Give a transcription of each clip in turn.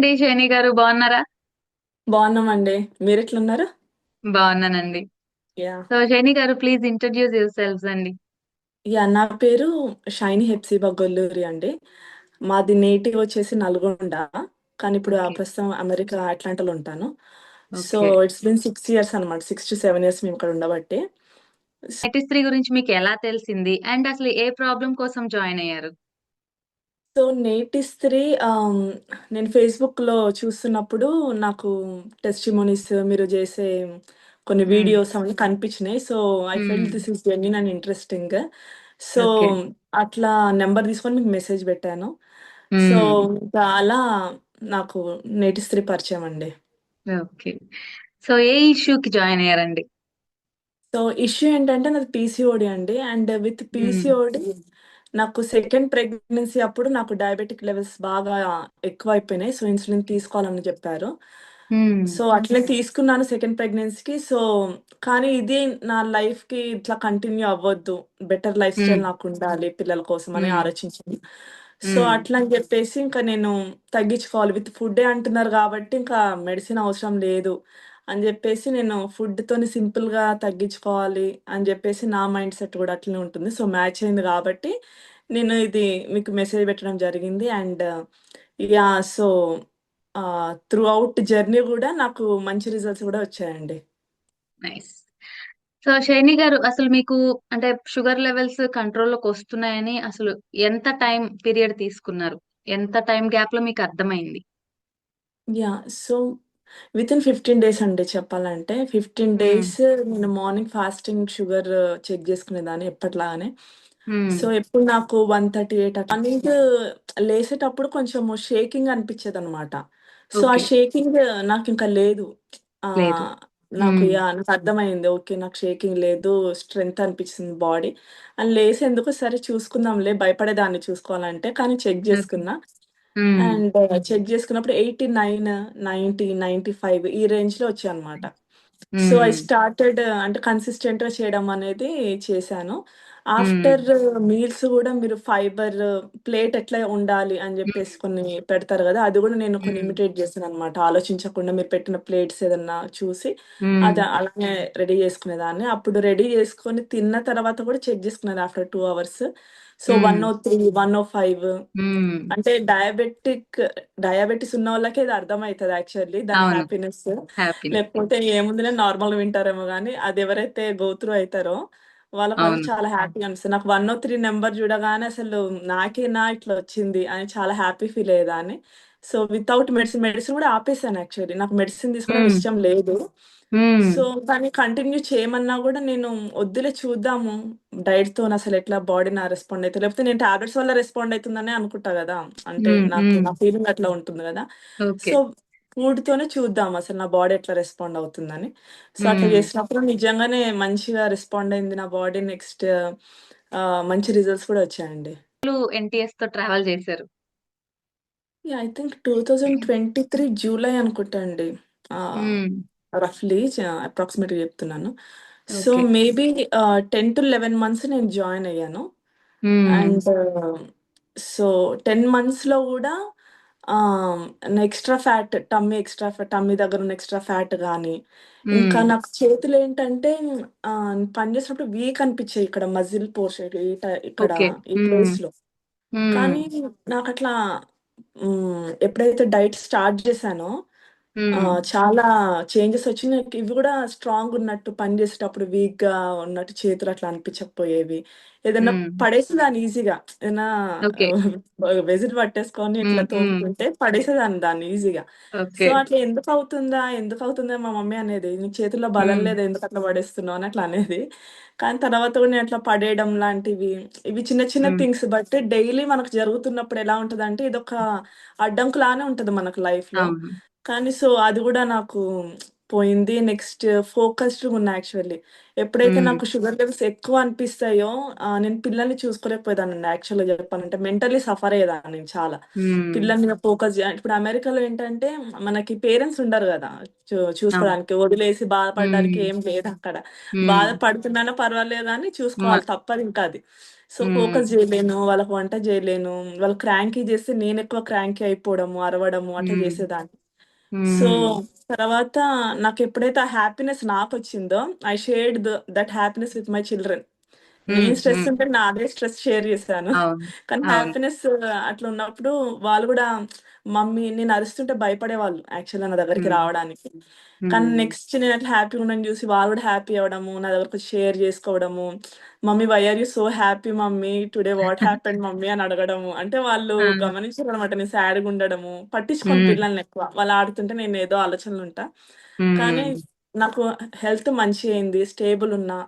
అండి శైని గారు బాగున్నారా? బాగున్నామండి. మీరెట్లున్నారు బాగున్నానండి. యా సో శైని గారు ప్లీజ్ ఇంట్రడ్యూస్ యువర్ సెల్వ్స్ అండి. యా నా పేరు షైని హెప్సిబా గొల్లూరి అండి. మాది నేటివ్ వచ్చేసి నల్గొండ కానీ ఇప్పుడు ఆ ప్రస్తుతం అమెరికా అట్లాంటాలో ఉంటాను. So okay it's been six years అనమాట సిక్స్ టు సెవెన్ ఇయర్స్ మేము ఇక్కడ ఉండబట్టి. త్రీ గురించి మీకు ఎలా తెలిసింది? అండ్ అసలు ఏ ప్రాబ్లం కోసం జాయిన్ అయ్యారు? సో నేటిస్త్రీ నేను ఫేస్బుక్లో చూస్తున్నప్పుడు నాకు టెస్టిమోనీస్ మీరు చేసే కొన్ని. వీడియోస్ అవన్నీ కనిపించినాయి so I felt. This is genuine and interesting so okay అట్లా నెంబర్ తీసుకొని మీకు మెసేజ్ పెట్టాను సో. ఇంకా అలా నాకు నేటిస్త్రీ పరిచయం అండి ఓకే సో ఏ ఇష్యూకి జాయిన్ అయ్యారండి సో ఇష్యూ ఏంటంటే నాది పీసీఓడి అండి అండ్ విత్. పీసీఓడి నాకు సెకండ్ ప్రెగ్నెన్సీ అప్పుడు నాకు డయాబెటిక్ లెవెల్స్ బాగా ఎక్కువ అయిపోయినాయి సో ఇన్సులిన్ తీసుకోవాలని చెప్పారు. సో అట్లే తీసుకున్నాను సెకండ్ ప్రెగ్నెన్సీకి సో కానీ ఇది నా లైఫ్కి ఇట్లా కంటిన్యూ అవ్వద్దు బెటర్ లైఫ్. స్టైల్ నాకు ఉండాలి పిల్లల కోసం అని మ్మ్. ఆలోచించాను సో. అట్లా అని చెప్పేసి ఇంకా నేను తగ్గించుకోవాలి విత్ ఫుడ్డే అంటున్నారు కాబట్టి ఇంకా మెడిసిన్ అవసరం లేదు అని చెప్పేసి నేను ఫుడ్ తోని సింపుల్గా తగ్గించుకోవాలి అని చెప్పేసి నా మైండ్ సెట్ కూడా అట్లనే ఉంటుంది. సో మ్యాచ్ అయింది కాబట్టి నేను ఇది మీకు మెసేజ్ పెట్టడం జరిగింది. And yeah so throughout journey కూడా నాకు మంచి రిజల్ట్స్ కూడా వచ్చాయండి. నైస్ సో శైని గారు అసలు మీకు అంటే షుగర్ లెవెల్స్ కంట్రోల్లోకి వస్తున్నాయని అసలు ఎంత టైం పీరియడ్ తీసుకున్నారు? ఎంత టైం గ్యాప్లో మీకు అర్థమైంది? Yeah so within fifteen days అండి చెప్పాలంటే. ఫిఫ్టీన్. డేస్ నేను మార్నింగ్ ఫాస్టింగ్ షుగర్ చెక్ చేసుకునేదాన్ని ఎప్పటిలాగానే. సో ఎప్పుడు నాకు వన్ థర్టీ ఎయిట్ మార్నింగ్ లేసేటప్పుడు కొంచెం షేకింగ్ అనిపించేది అనమాట సో ఆ ఓకే. షేకింగ్ నాకు ఇంకా లేదు. నాకు నాకు అర్థమైంది. ఓకే నాకు షేకింగ్ లేదు స్ట్రెంగ్త్ అనిపించింది బాడీ అని లేసేందుకు సరే చూసుకుందాంలే భయపడేదాన్ని చూసుకోవాలంటే కానీ చెక్ చేసుకున్నా. మ్మ్. అండ్ చెక్ చేసుకున్నప్పుడు eighty nine ninety ninety five ఈ రేంజ్లో వచ్చాయి అనమాట సో ఐ మ్మ్. స్టార్టెడ్ అంటే కన్సిస్టెంట్గా చేయడం అనేది చేశాను మ్మ్. ఆఫ్టర్ మీల్స్ కూడా మీరు ఫైబర్ ప్లేట్ ఎట్లా ఉండాలి అని చెప్పేసి కొన్ని పెడతారు కదా అది కూడా నేను కొన్ని. ఇమిటేట్ చేశాను అనమాట ఆలోచించకుండా మీరు పెట్టిన ప్లేట్స్ ఏదన్నా చూసి. అది అలానే రెడీ చేసుకునేదాన్ని అప్పుడు రెడీ చేసుకొని తిన్న తర్వాత కూడా చెక్ చేసుకున్నాను after two hours so one. O three one O five. అంటే డయాబెటిక్ డయాబెటిస్ ఉన్న వాళ్ళకే ఇది అర్థమవుతుంది యాక్చువల్లీ దాని హ్యాపీనెస్. లేకపోతే ఏముందిలే నార్మల్ వింటారేమో కానీ అది ఎవరైతే గో త్రూ అవుతారో అవును. చాలా హ్యాపీగా అనిపిస్తుంది. నాకు వన్ ఓ త్రీ నెంబర్ చూడగానే అసలు నాకేనా ఇట్లా వచ్చింది అని చాలా హ్యాపీ ఫీల్ అయ్యేదాన్ని. సో వితౌట్ మెడిసిన్ మెడిసిన్ కూడా ఆపేసాను యాక్చువల్లీ నాకు మెడిసిన్ తీసుకోవడం మ్మ్. ఇష్టం లేదు మ్మ్. సో కానీ కంటిన్యూ చేయమన్నా కూడా నేను వద్దులే చూద్దాము డైట్తో అసలు ఎట్లా బాడీ నా రెస్పాండ్ అవుతుంది లేకపోతే నేను టాబ్లెట్స్ వల్ల రెస్పాండ్ అవుతుందని అనుకుంటా కదా అంటే మ్మ్. నాకు మ్మ్. నా ఫీలింగ్ అట్లా ఉంటుంది కదా ఓకే సో ఫుడ్ తోనే చూద్దాం అసలు నా బాడీ ఎట్లా రెస్పాండ్ అవుతుందని సో అట్లా మ్మ్. చేసినప్పుడు నిజంగానే మంచిగా రెస్పాండ్ అయింది నా బాడీ నెక్స్ట్ మంచి రిజల్ట్స్ కూడా వచ్చాయండి ఎన్టీఎస్తో ట్రావెల్ చేశారు I think two thousand twenty three July అనుకుంటా అండి. రఫ్లీ అప్రాక్సిమేట్గా చెప్తున్నాను so okay maybe ten to eleven months నేను జాయిన్ అయ్యాను. అండ్ సో టెన్ మంత్స్లో కూడా extra fat tummy extra tummy దగ్గర ఉన్న ఎక్స్ట్రా ఫ్యాట్ కానీ ఇంకా మ్మ్. నాకు చేతులు ఏంటంటే పని చేసినప్పుడు వీక్ అనిపించాయి ఇక్కడ మజిల్ పోర్షన్ ఈ ట- ఇక్కడ ఓకే ఈ. ప్లేస్లో మ్మ్. కానీ నాకు అట్లా ఎప్పుడైతే డైట్ స్టార్ట్ చేశానో ఆ. చాలా చేంజెస్ వచ్చి నాకు ఇవి కూడా స్ట్రాంగ్ ఉన్నట్టు పని చేసేటప్పుడు వీక్గా ఉన్నట్టు చేతులు అట్లా అనిపించకపోయేవి. ఏదైనా మ్మ్. పడేసేదాన్ని ఈజీగా. ఏదైనా ఓకే. వెజిట్ పట్టేసుకొని ఇట్లా. తోముకుంటే పడేసేదాన్ని దాన్ని ఈజీగా. So okay. అట్లా ఎందుకు అవుతుందా? ఎందుకు అవుతుందా మా మమ్మీ అనేది? నీ చేతుల్లో బలం మ్మ్. లేదు ఎందుకు అట్లా పడేస్తున్నావు? అని అట్లా అనేది. కానీ తర్వాత కూడా నేను అట్లా పడేయడం లాంటివి ఇవి చిన్న చిన్న. థింగ్స్ బట్ డైలీ మనకు జరుగుతున్నప్పుడు ఎలా ఉంటది అంటే ఇదొక అడ్డంకులానే ఉంటది మనకు లైఫ్లో అవును. కానీ సో అది కూడా నాకు పోయింది నెక్స్ట్ ఫోకస్డ్ ఉన్నా యాక్చువల్లీ ఎప్పుడైతే. నాకు షుగర్ లెవెల్స్ ఎక్కువ అనిపిస్తాయో నేను పిల్లల్ని చూసుకోలేకపోయేదాన్ని యాక్చువల్గా చెప్పాలంటే మెంటల్లీ సఫర్ అయ్యేదాన్ని నేను చాలా మ్మ్. పిల్లల మీద ఫోకస్ ఇప్పుడు అమెరికాలో ఏంటంటే మనకి పేరెంట్స్ ఉండరు కదా చూ- అవును చూసుకోవడానికి వదిలేసి బాధపడడానికి. ఏం లేదు అక్కడ మ్మ్. బాధపడుతున్నానో పర్వాలేదు అని చూసుకోవాలి తప్పదు ఇంకా అది సో, హ్మ్. ఫోకస్ జేయలేను. వాళ్ళకి వంట జేయలేను. వాళ్ళు క్రాంకీ జేస్తే నేనెక్కువ క్రాంకీ అయిపోవడము, అరవడము అట్లా హ్మ్. జేసేదాన్ని. సో. తర్వాత నాకెప్పుడైతే ఆ happiness నాకొచ్చిందో, I shared that happiness with my children. నేను స్ట్రెస్. ఉంటే నాదే స్ట్రెస్ షేర్. అవును. కానీ అవును. హ్యాపీనెస్ అట్లా ఉన్నప్పుడు వాళ్ళు గూడా మమ్మీ నేను అరుస్తుంటే భయపడేవాళ్ళు యాక్చువల్‌గా నా దగ్గరికి. రావడానికి. కానీ. నెక్స్ట్ నేను అట్లా హ్యాపీగా ఉండడం జూసి వాళ్ళు గూడా హ్యాపీ అవ్వడము, నా దగ్గరకొచ్చి share జేసుకోవడము. Mummy why are you so happy mummy today what happened mummy అని అడగడము. అంటే వాళ్ళు ఆ! గమనించారనమాట నేను సాడ్‌గా ఉండడము. పట్టించుకోను. పిల్లల్ని ఎక్కువ. వాళ్ళు ఆడుతుంటే నేను ఏదో ఆలోచనలో ఉంటా. కానీ. నాకు హెల్త్ మంచిగయింది. స్టేబుల్ ఉన్నా.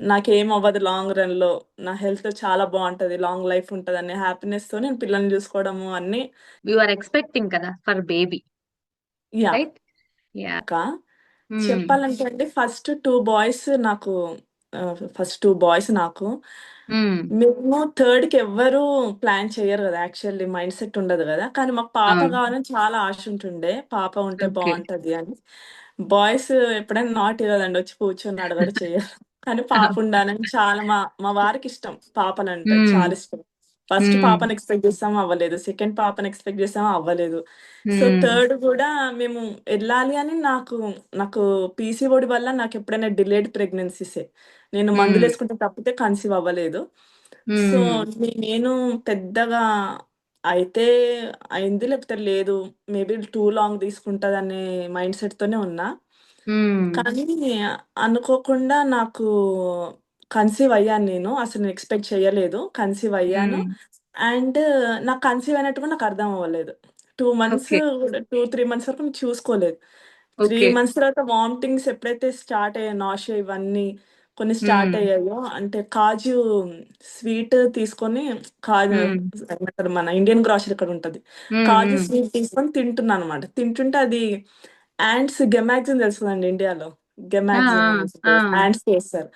నాకేం అవ్వదు లాంగ్ రన్‌లో. నా హెల్త్ చాలా బావుంటది. లాంగ్ లైఫ్ ఉంటదనే హ్యాపీనెస్‌తో నేను పిల్లల్ని జూసుకోవడము అన్నీ యూ ఆర్ ఎక్స్‌పెక్టింగ్ కదా! For baby. Yeah! Right? Yeah! ఇంకా హ్మ్. చెప్పాలంటే అండి ఫస్ట్ 2 బాయ్స్ నాకు ఆహ్, ఫస్ట్ 2 బాయ్స్ నాకు. హ్మ్. మేము థర్డ్‌కి ఎవ్వరు ప్లాన్ చెయ్యరు గదా! యాక్చువల్లీ మైండ్ సెట్ ఉండదు గదా! కానీ మాకు పాప అవును. కావాలని చాలా ఆశ ఉంటుండే. పాప ఉంటే ఓకే. బావుంటది అని. బాయ్స్ ఎప్పుడైనా నాటీ గదండీ! వచ్చి కూర్చొని అడగరు, చెయ్యరు. కానీ పాప. ఉండాలని చాలా మా మా వారికిష్టం పాపలంటే హ్మ్. చాలా ఇష్టం. ఫస్ట్. పాపని ఎక్స్‌పెక్ట్ జేసాము అవ్వలేదు. సెకండ్ పాపని ఎక్స్‌పెక్ట్ జేసాము అవ్వలేదు. సో. థర్డ్ గూడా మేము ఎళ్ళాలి అని నాకు నాకు పీసీఓడీ వల్ల నాకెప్పుడైనా డిలేడ్ ప్రెగ్నెన్సీసే. నేను హ్మ్. మందులేసుకుంటే తప్పితే కన్సీవ్ అవ్వలేదు. సో. నేను పెద్దగా అయితే అయింది లేకపోతే లేదు. మేబీ టూ లాంగ్ తీసుకుంటదనే మైండ్ సెట్‌తోనే ఉన్నా. హ్మ్. కానీ అనుకోకుండా నాకు కన్సీవ్ అయ్యాను నేను. అసలు నేను ఎక్స్‌పెక్ట్ చేయలేదు. కన్సీవ్ అయ్యాను. హ్మ్. అండ్ నాకు కన్సీవ్ అయినట్టు కూడా నాకు అర్థం అవ్వలేదు. 2 మంత్స్ ఓకే. 2, 3 మంత్స్ వరకు నేను చూసుకోలేదు. 3 ఓకే. మంత్స్ తర్వాత వామిటింగ్స్ ఎప్పుడైతే స్టార్ట్ అయ్యాయో నాషియా ఇవన్నీ కొన్ని స్టార్ట్ హ్మ్. అయ్యాయో అంటే కాజు స్వీట్ తీసుకొని కాజు హ్మ్. ఏమంటారు మన ఇండియన్ గ్రోసరీ ఇక్కడ ఉంటది. హ్మ్. కాజు హ్మ్. స్వీట్ తీసుకొని తింటున్నానన్నమాట. తింటుంటే అది యాంట్స్ గెమాక్సిన్ తెలుసు కదండీ ఇండియాలో. ఆ! గెమాక్సిన్ ఆ! అనేసి ఆ! యాంట్స్ చేస్తారు.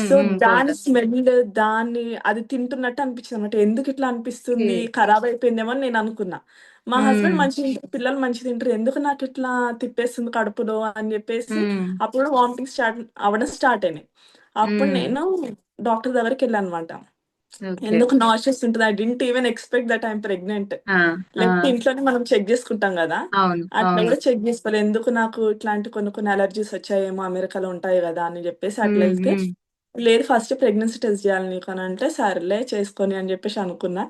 సో. దాని. స్మెల్ దాన్ని అది తింటున్నట్టు అనిపించిందన్నమాట. ఎందుకిట్లా అనిపిస్తుంది? ఓకే. ఖరాబ్ అయిపోయిందేమో అని నేను అనుకున్నా. మా హస్బెండ్ హ్మ్. మంచిగా తింటారు, పిల్లలు మంచిగా తింటారు. ఎందుకు నాకిట్లా తిప్పేస్తుంది కడుపులో అని చెప్పేసి హ్మ్. అప్పుడు వామిటింగ్స్ స్టార్ట్ అవ్వడం స్టార్ట్ అయినాయి. అప్పుడు. నేను డాక్టర్ దగ్గరికెళ్ళానన్నమాట. ఓకే. ఎందుకు నాషియస్ ఉంటది. I didn't even expect that I am pregnant. లేకపోతే! ఇంట్లోనే మనం చెక్ గదా! అవును. అట్లా. గూడా చెక్ జేసుకోలే. ఎందుకు నాకు ఇట్లాంటి కొన్ని కొన్ని అలెర్జీస్ వచ్చాయేమో అమెరికాలో ఉంటాయి గదా! అని జెప్పేసి అట్లా హ్మ్. లేదు ఫస్ట్ ప్రెగ్నెన్సీ టెస్ట్ జేయాలి నీకు అనంటే, సర్లే చేసుకొని అని జెప్పేసి అనుకున్నా.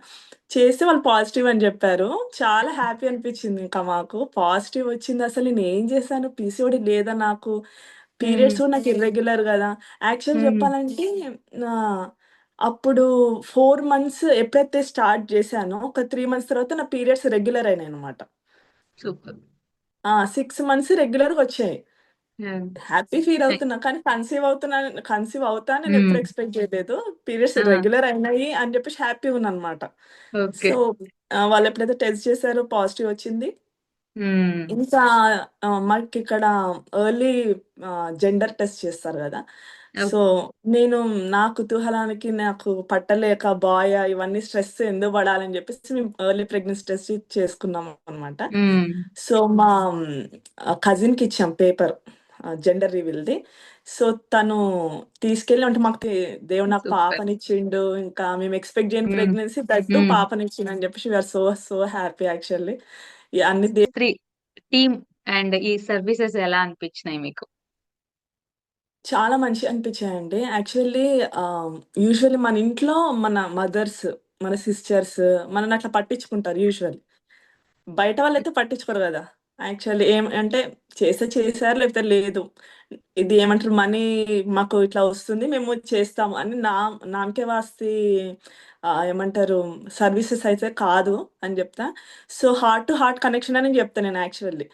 చేస్తే వాళ్ళు పాజిటివ్ అని జెప్పారు. చాలా హ్యాపీ అనిపించింది ఇంకా మాకు. పాజిటివ్ వచ్చింది అసలు నేనేం జేశాను పీసీఓడీ లేదా నాకు. పీరియడ్స్ కూడా నాకు ఇర్రెగ్యులర్ గదా! యాక్చువల్‌గా హ్మ్. చెప్పాలంటే అప్పుడు 4 మంత్స్ ఎప్పుడైతే స్టార్ట్ జేశానో ఒక 3 మంత్స్ తర్వాత నా పీరియడ్స్ రెగ్యులర్ అయినాయన్నమాట. సూపర్. ఆ! 6 మంత్స్ రెగ్యులర్‌గొచ్చాయి. యాహ్! హ్యాపీ ఫీల్ అవుతున్నా. కానీ కన్సీవ్ అవుతున్నా కన్సీవ్ అవుతా అని హ్మ్. నేనెప్పుడు ఎక్స్‌పెక్ట్ జేయలేదు. పీరియడ్స్ ఆ! రెగ్యులర్ అయినాయి అని జెప్పేసి హ్యాపీగున్నానన్నమాట. ఓకే. సో, ఆహ్, వాళ్ళెప్పుడైతే టెస్ట్ చేసారో పాజిటివ్ వచ్చింది. హ్మ్. ఇంకా ఆహ్, మాకిక్కడ ఎర్లీ ఆహ్, జెండర్ టెస్ట్ చేస్తారు గదా! So, okay. నేను నా కుతూహలానికి నాకు పట్టలేక బాయా ఇవన్నీ స్ట్రెస్ ఎందుకు పడాలని జెప్పేసి మేము ఎర్లీ ప్రెగ్నెన్సీ టెస్ట్ చేసుకున్నామన్నమాట. హ్మ్. సో, మా ఆహ్, కజిన్‌కిచ్చాం పేపర్ ఆహ్, జెండర్ రివీల్‌ది. సో, తను తీసుకెళ్ళి అంటే మాకు దేవుడు నాకు సూపర్. పాపనిచ్చిండు. ఇంకా మేము ఎక్స్‌పెక్ట్ జేయని హ్మ్. ప్రెగ్నెన్సీ దట్ టూ హ్మ్. పాపనిచ్చిండని జెప్పేసి we are so so happy actually. అన్ని త్రీ టీమ్ అండ్ ఈ సర్వీసెస్ ఎలా అనిపించినాయి మీకు? చాలా మంచిగా అనిపించాయండి. యాక్చువల్లీ యూజువల్లీ మన ఇంట్లో మన మదర్స్, మన సిస్టర్స్ మనల్ని అట్లా పట్టించుకుంటారు యూజువల్లీ. బయట వాళ్ళైతే పట్టించుకోరు గదా! యాక్చువల్లీ ఏం అంటే చేస్తే చేసారు లేకపోతే లేదు. ఇది ఏమంటారు మనీ మాకు ఇట్లా వస్తుంది మేము చేస్తాము అని నా నామకే వాస్తీ ఏమంటారు సర్వీసెస్ అయితే కాదు అని జెప్తా. So, heart to heart connection అని జెప్తా నేను actually.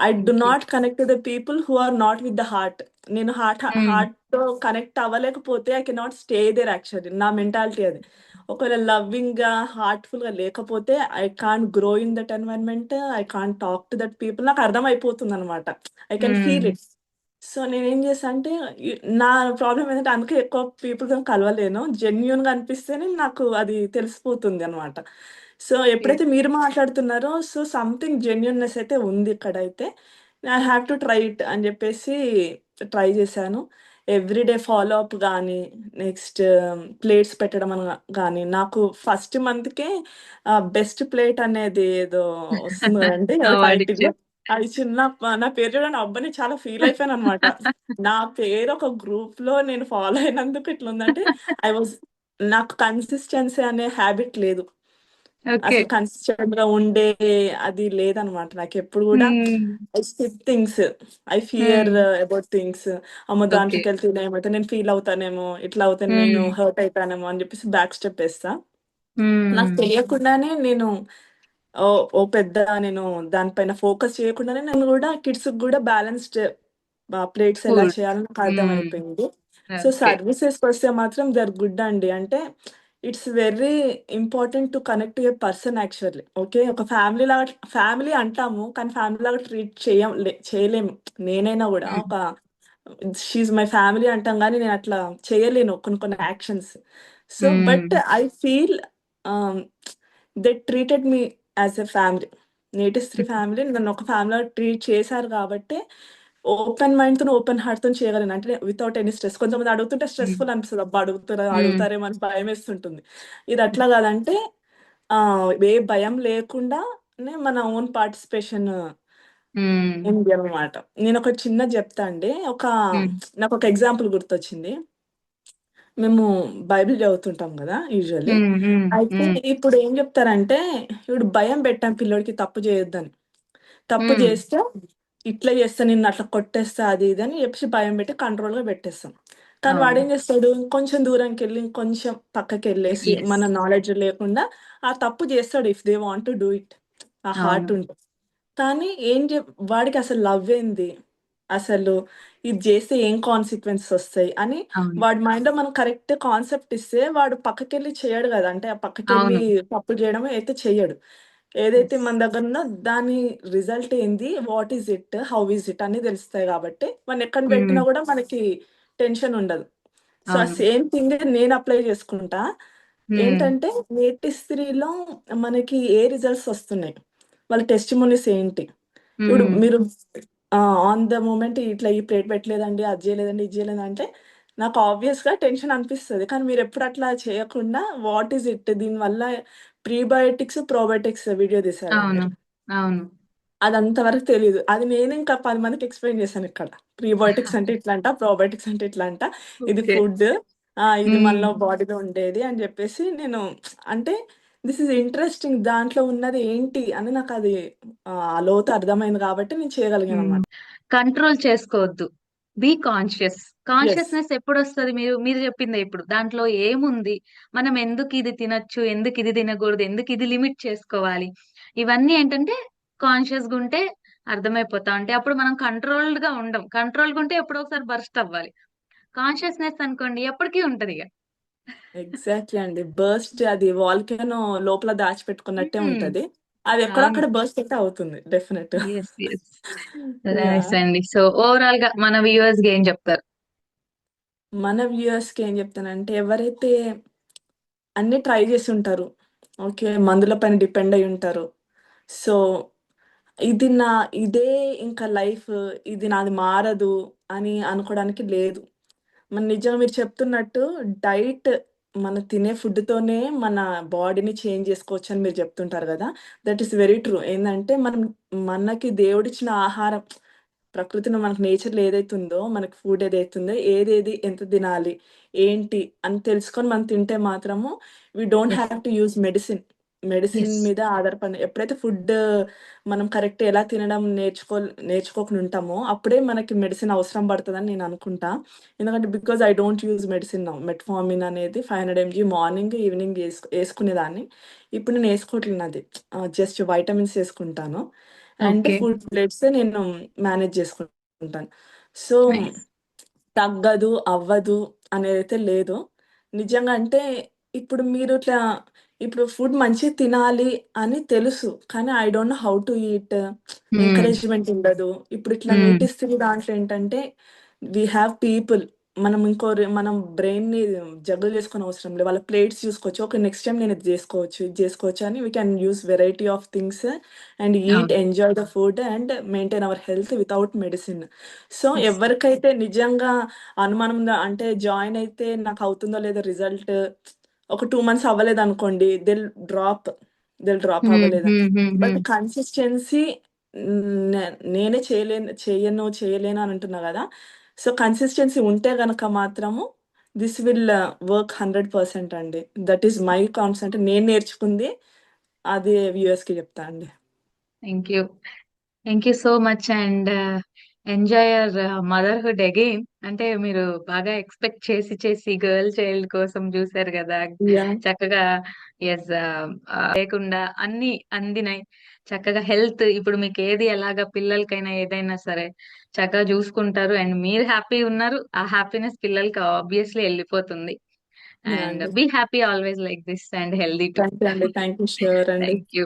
I do. Not connect to the people who are not with the heart. నేను హార్ట్ హ్మ్. హార్ట్‌తో connect అవ్వలేకపోతే I cannot stay there actually. నా మెంటాలిటీ అది. ఒకవేళ లవ్వింగ్‌గా, హార్ట్‌ఫుల్‌గా లేకపోతే I can't grow in that environment. I can't talk to that people. నాకు అర్థమైపోతుందన్నమాట. I can feel hmm. It. So, నేనేం చేశా అంటే నా ప్రాబ్లమ్ ఏంటంటే అందుకే ఎక్కువ పీపుల్‌తోని కలవలేను. జెన్యూన్‌గా అనిపిస్తేనే నాకు అది తెలిసిపోతుందన్నమాట. So, okay. ఎప్పుడైతే మీరు మాట్లాడుతున్నారో సో, సంథింగ్ జెన్యూన్‌నెస్ అయితే ఉంది ఇక్కడైతే. I have to try it అని జెప్పేసి ట్రై చేశాను. ఎవ్రీడే ఫాలో అప్ గానీ, నెక్స్ట్ ప్లేట్స్ పెట్టడం అన గానీ, నాకు ఫస్ట్ మంత్‌కే బెస్ట్ ప్లేట్ అనేది ఏదో వస్తుంది గదండీ! ఏదో అవార్డ్ టైటిల్. ఇచ్చారు. అది చిన్న నా పేరు చూడండి అబ్బా! నేను చాలా ఫీల్ అయిపోయాననమాట. నా పేరు ఒక గ్రూప్‌లో నేను ఫాలో అయినందుకు ఇట్లుందంటే, ఐ వాస్ నాకు కన్సిస్టెన్సీ అనే హాబిట్ లేదు. అసలు కన్సిస్టెంట్‌గా ఉండే అది లేదనమాట. నాకెప్పుడు గూడా హ్మ్. I skip things. I fear. About things. అమ్మో! ఓకే. దాంట్లోకెళ్తే ఏమైతే నేను ఫీల్ అవుతానేమో, ఇట్లా అవుతే నేను. హర్ట్ అయితానేమో అని జెప్పేసి బ్యాక్ స్టెప్ ఏస్తా. నాకు. తెలియకుండానే నేను ఓహ్! ఓ పెద్ద నేను దాని పైన ఫోకస్ చేయకుండానే నేను గూడా కిడ్స్‌కి గూడా బ్యాలెన్స్‌డ్ ప్లేట్స్ ఎలా ఫుడ్. చేయాలో నాకు. అర్థమైపోయింది. So, okay. సర్వీసెస్‌కొస్తే మాత్రం దే ఆర్ గుడ్ అండి. అంటే it's very important to connect a person actually. Okay. ఒక ఫ్యామిలీ లాగా ఫ్యామిలీ అంటాము. కానీ ఫ్యామిలీ లాగా ట్రీట్ చేయం చేయలేము. నేనైనా గూడా హ్మ్. ఒక షీ ఈస్ మై ఫ్యామిలీ అంటాం గానీ, నేను అట్లా చేయలేను కొన్ని కొన్ని actions. So, but. I feel they treated me as a family. నేటిస్3 హుహు. ఫ్యామిలీ నన్ను ఒక ఫ్యామిలీ‌లాగా ట్రీట్ చేశారు గాబట్టే ఓపెన్ మైండ్‌తోని, ఓపెన్ హార్ట్‌తోని చేయగలను. అంటే వితౌట్ ఎనీ స్ట్రెస్. కొంతమంది అడుగుతుంటే. స్ట్రెస్‌ఫుల్ అనిపిస్తది. అబ్బా! అడుగుతారా. అడుగుతారేమో అని భయమేస్తుంటుంది. ఇది హ్మ్. అట్లా ఆహ్, ఏ భయం లేకుండానే మన ఓన్ పార్టిసిపేషన్. ఉంది అన్నమాట. నేనొకటి చిన్నది జెప్తా అండి. ఒక హ్మ్. నాకొక ఎగ్జాంపుల్ గుర్తొచ్చింది. మేము బైబిల్ చదువుతుంటాం గదా! యూజువల్లీ. అయితే. ఇప్పుడు ఏం జెప్తారంటే, ఇప్పుడు భయం పెట్టాం పిల్లోడికి తప్పు చేయొద్దని. తప్పు హ్మ్. ఇట్లా చేస్తా నిన్ను అట్లా కొట్టేస్తా అది ఇది అని చెప్పేసి భయం పెట్టి కంట్రోల్‌గా పెట్టేస్తాం. కానీ. వాడేం చేస్తాడు కొంచెం దూరంకెళ్ళి ఇంకొంచెం పక్కకెళ్ళేసి యెస్. మన నాలెడ్జ్ లేకుండా ఆ తప్పు చేస్తాడు if they want to do it. ఆ హార్ట్ అవును. ఉంటే. కానీ ఏం జె వాడికసలు లవ్ ఏంది? అసలు ఇది జేస్తే ఏం కాన్సిక్వెన్సెస్ ఒస్తాయి అని అవును. వాడి మైండ్‌లో మనం కరెక్ట్ కాన్సెప్ట్ ఇస్తే వాడు పక్కకెళ్ళి చేయడు గదా! అంటే ఆ పక్కకెళ్ళి అవును. తప్పు చేయడం అయితే చెయ్యడు. ఏదైతే. మన దగ్గరుందో దాని రిజల్ట్ ఏంది? What is it? How is it? అన్నీ తెలుస్తాయి గాబట్టి వాడిని ఎక్కడ పెట్టినా. గూడా మనకి టెన్షన్ ఉండదు. సో, ఆ. సేమ్ థింగ్ నేను అప్లై చేసుకుంటా. ఏంటంటే నేటిస్3లో మనకి ఏ రిజల్ట్స్ ఒస్తున్నాయి? వాళ్ళ టెస్టిమోనీస్ ఏంటి? ఇప్పుడు. మీరు ఆన్ ద మొమెంట్ ఇట్లా ఈ ప్లేట్ పెట్టలేదండి, అది జేయలేదండి, ఇది జేయలేదంటే నాకు ఆబ్వియస్‌గా టెన్షన్ అనిపిస్తది. కానీ మీరెప్పుడు అట్లా చేయకుండా వాట్ ఈస్ ఇట్? దీనివల్ల ప్రీబయోటిక్స్, ప్రోబయోటిక్స్ వీడియో తీశారు అవును. మీరు. అవును. అదంత వరకు తెలీదు. అది నేను ఇంకా 10 మందికి ఎక్స్‌ప్లెయిన్ చేశానిక్కడ. ప్రీబయోటిక్స్ అంటే ఇట్లంట, ప్రోబయోటిక్స్ అంటే ఇట్లంట. ఇది ఓకే. ఫుడ్. ఇది. మనలో బాడీలో ఉండేది అని జెప్పేసి నేను అంటే దిస్ ఈస్ ఇంట్రెస్టింగ్ దాంట్లో ఉన్నది ఏంటి అని నాకది ఆహ్, లోతు అర్థమైంది గాబట్టి నేను హ్మ్. చేయగలిగాననమాట. కంట్రోల్ చేసుకోవద్దు. Be conscious. యెస్. కాన్షియస్‌నెస్ ఎప్పుడొస్తది? మీరు మీరు చెప్పిందే ఇప్పుడు. దాంట్లో ఏముంది? మనం ఎందుకు ఇది తినొచ్చు? ఎందుకు ఇది తినకూడదు? ఎందుకు ఇది లిమిట్ చేసుకోవాలి? ఇవన్నీ ఏంటంటే కాన్షియస్‌గా ఉంటే అర్థమైపోతా ఉంటాయి. అప్పుడు మనం కంట్రోల్డ్‌గా ఉండం. కంట్రోల్‌గా ఉంటే ఎప్పుడో ఒకసారి బర్స్ట్ అవ్వాలి. కాన్షియస్‌నెస్ అనుకోండి ఎప్పటికి ఉంటదిగ. ఎగ్జాక్ట్‌లీ అండి. బర్స్ట్ అది వోల్కనో లోపల దాచిపెట్టుకున్నట్టే. ఉంటది. అది ఎక్కడో అవును. బర్స్ట్ అయితే అవుతుంది. Definite. Yes. Yes. Nice yeah! అండి. సో, ఓవరాల్‌గా మన వ్యూవర్స్‌కి ఏం చెప్తారు? మన వ్యూయర్స్‌కి ఏం చెప్తానంటే ఎవరైతే అన్నీ ట్రై చేసుంటారు. ఓకే. మందుల పైన డిపెండ్ అయ్యి ఉంటారు. సో, ఇది నా ఇదే ఇంకా లైఫ్ ఇది నాది మారదు అని అనుకోవడానికి లేదు. మన నిజంగా మీరు చెప్తున్నట్టు డైట్ మనం తినే ఫుడ్‌తోనే మన బాడీని చేంజ్ చేసుకోవచ్చని మీరు చెప్తుంటారు గదా! That is very true. ఏందంటే మనం మనకి దేవుడిచ్చిన ఆహారం ప్రకృతిలో మనకు నేచర్‌లో ఏదైతే ఉందో, మనకి ఫుడ్ ఏదైతే ఉందో, ఏదేది ఎంత తినాలి, ఏంటి అని తెలుసుకొని మనం తింటే మాత్రము we don't yes. Have to use medicine. Medicine. మీద ఆధారపడి ఎప్పుడైతే ఫుడ్ మనం కరెక్ట్ ఎలా తినడం నేర్చుకో నేర్చుకోకుండా ఉంటామో, అప్పుడే మనకి మెడిసిన్ అవసరం పడతదని నేను అనుకుంటా. ఎందుకంటే because I don't use medicine now. Metformin అనేది 500 ఎంజీ మార్నింగ్, ఈవినింగ్ ఏసుకు ఏసుకునేదాన్ని. ఇప్పుడు నేను ఏసుకోవట్లేను అది. Ah, just vitamins ఏసుకుంటాను. And okay. Food plates నేను మేనేజ్ చేసుకుంటాను. So, nice. తగ్గదు, అవ్వదు అనేదైతే లేదు. నిజంగా అంటే ఇప్పుడు మీరు ఇట్లా ఇప్పుడు ఫుడ్ మంచిగా తినాలి అని తెలుసు. కానీ I don't know how to eat. Encouragement ఉండదు. ఇప్పుడు ఇట్లా హ్మ్. నేటిస్3 దాంట్లో ఏంటంటే వి హావ్ పీపుల్. మనం ఇంకో మనం బ్రెయిన్‌ని జగ్గల్ చేసుకోని అవసరం లేదు. వాళ్ళ ప్లేట్స్ చూసుకోవచ్చు. ఓకే. నెక్స్ట్ టైమ్ నేను ఇది జేసుకోవచ్చు, ఇది జేసుకోవచ్చు అని we can use variety of things and eat. Enjoy the food and maintain our health without medicine. So, yes. ఎవరికైతే నిజంగా అనుమానం ఉందో అంటే జాయిన్ అయితే నాకు అవుతుందో లేదో రిజల్ట్ ఒక 2 months అవ్వలేదనుకోండి. They will drop. They will drop. Hmm. But. Consistency నేనే చేయలేను చెయ్యను, చేయలేను అని అంటున్నా గదా! సో, కన్సిస్టెన్సీ ఉంటే గనక మాత్రము దిస్ విల్ వర్క్ 100% అండి. That is my concept. నేను నేర్చుకుంది అది వ్యూయర్స్‌కి చెప్తా అండి. Thank you. Thank you so much and enjoy your motherhood again. అంటే మీరు బాగా ఎక్స్‌పెక్ట్ చేసి చేసి గర్ల్ చైల్డ్ కోసం జూసారు గదా! యాహ్! చక్కగా యెస్ ఆహ్, లేకుండా అన్నీ అందినాయి. చక్కగా హెల్త్ ఇప్పుడు మీకేది ఎలాగా పిల్లలకైనా ఏదైనా సరే చక్కగా జూసుకుంటారు అండ్ మీరు హ్యాపీగున్నారు. ఆ హ్యాపీనెస్ పిల్లలకి ఆబ్వియస్‌లీ ఎళ్ళిపోతుంది. యాహ్! అండ్ అండి. Be happy always like this and healthy too. Thank you అండి. Thank you. ష్యూర్ అండి. Thank you.